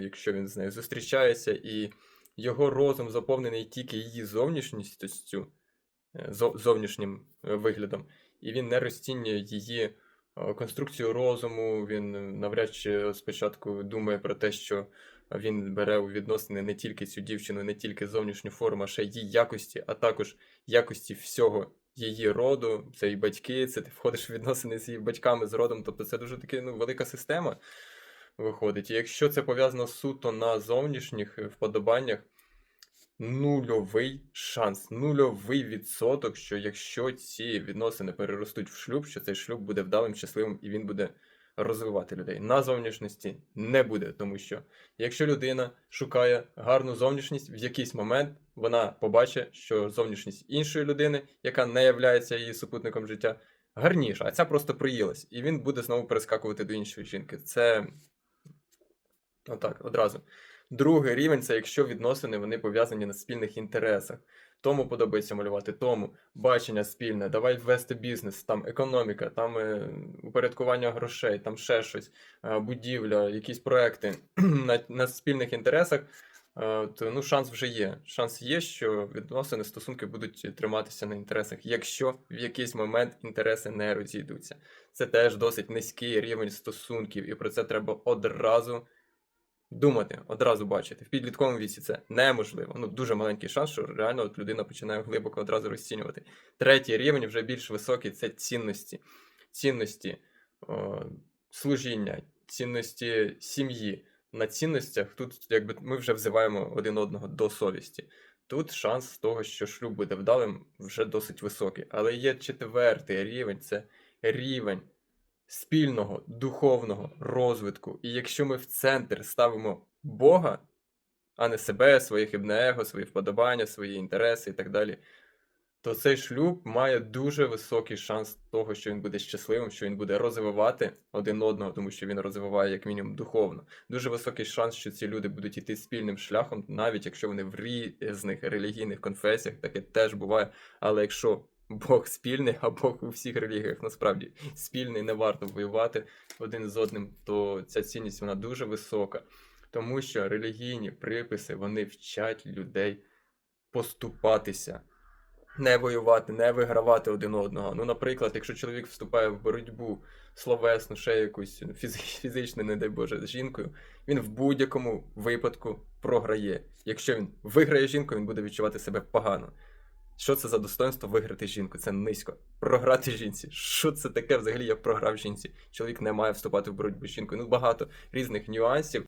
якщо він з нею зустрічається, і його розум заповнений тільки її зовнішністю, е, зовнішнім е, виглядом, і він не розцінює її е, конструкцію розуму, він навряд чи спочатку думає про те, що він бере у відносини не тільки цю дівчину, не тільки зовнішню форму, а ще її якості, а також якості всього її роду, це і батьки, це ти входиш в відносини з її батьками, з родом, тобто це дуже таки ну, велика система виходить. І якщо це пов'язано суто на зовнішніх е, вподобаннях, нульовий шанс, нульовий відсоток, що якщо ці відносини переростуть в шлюб, що цей шлюб буде вдалим, щасливим і він буде розвивати людей. На зовнішності не буде, тому що якщо людина шукає гарну зовнішність, в якийсь момент вона побачить, що зовнішність іншої людини, яка не являється її супутником життя, гарніша, а ця просто приїлась, і він буде знову перескакувати до іншої жінки. Це отак, одразу. Другий рівень це якщо відносини вони пов'язані на спільних інтересах. Тому подобається малювати, тому бачення спільне, давай ввести бізнес, там економіка, там е, упорядкування грошей, там ще щось, е, будівля, якісь проекти на, на спільних інтересах, е, то ну, шанс вже є. Шанс є, що відносини, стосунки будуть триматися на інтересах, якщо в якийсь момент інтереси не розійдуться. Це теж досить низький рівень стосунків, і про це треба одразу думати, одразу бачити. В підлітковому віці це неможливо. Ну, дуже маленький шанс, що реально от людина починає глибоко одразу розцінювати. Третій рівень вже більш високий це цінності. Цінності о, служіння, цінності сім'ї. На цінностях тут якби ми вже взиваємо один одного до совісті. Тут шанс того, що шлюб буде вдалим, вже досить високий. Але є четвертий рівень це рівень спільного духовного розвитку. І якщо ми в центр ставимо Бога, а не себе, своє хибне его, свої вподобання, свої інтереси і так далі, то цей шлюб має дуже високий шанс того, що він буде щасливим, що він буде розвивати один одного, тому що він розвиває як мінімум духовно. Дуже високий шанс, що ці люди будуть йти спільним шляхом, навіть якщо вони в різних релігійних конфесіях, таке теж буває. Але якщо Бог спільний, а Бог у всіх релігіях насправді спільний, не варто воювати один з одним, то ця цінність вона дуже висока. Тому що релігійні приписи вони вчать людей поступатися, не воювати, не вигравати один одного. Ну, наприклад, якщо чоловік вступає в боротьбу словесну, ще якусь фізи- фізичну, не дай Боже, з жінкою, він в будь-якому випадку програє. Якщо він виграє жінку, він буде відчувати себе погано. Що це за достоинство виграти жінку? Це низько. Програти жінці. Що це таке взагалі? Я програв жінці. Чоловік не має вступати в боротьбу з жінкою. Ну багато різних нюансів.